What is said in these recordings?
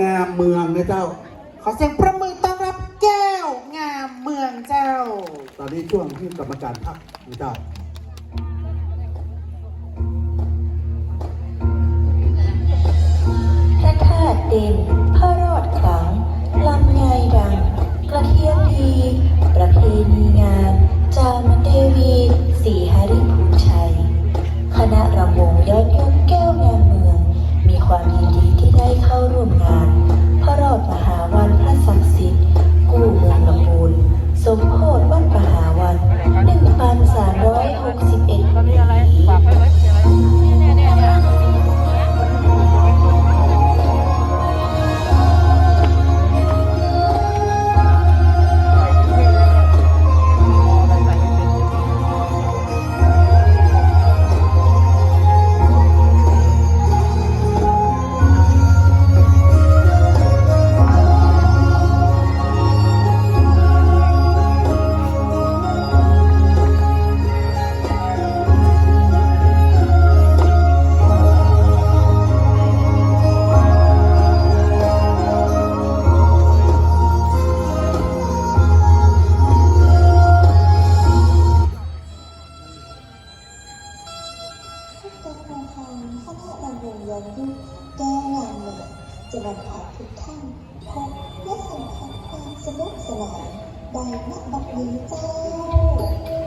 งามเมืองนะเจ้า ขอเสียงประมือต้อนรับแก้วงามเมืองเจ้า ตอนนี้ช่วงที่กรรมการพักนะเจ้าพระธาตุดินพระรอดขลังลำไยดัง กระเทียมดี ประเพณีงาม ทางข้าพบำเพ็ยนยุแก้งานหนึ่งจะบรรพบทุกท่านพบและสัมผัสความสนุกสนานได้นักบัดนี้เจ้า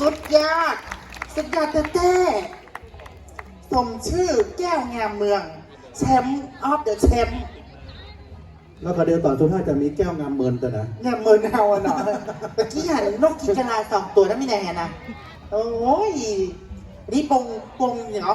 สุดยอด สุดยอดแท้ๆสมชื่อแก้วงามเมือง แชมป์ออฟเดอะแชมป์แล้วก็เดี๋ยวต่อสุดท้ายจะมีแก้วงามเมินตัวนะงามเมืองเอาอะเนาะตะกี้หันนกกินกะลาสองตัวนั้นไม่แน่นะ โอ้ย นี่ปงปงเนาะ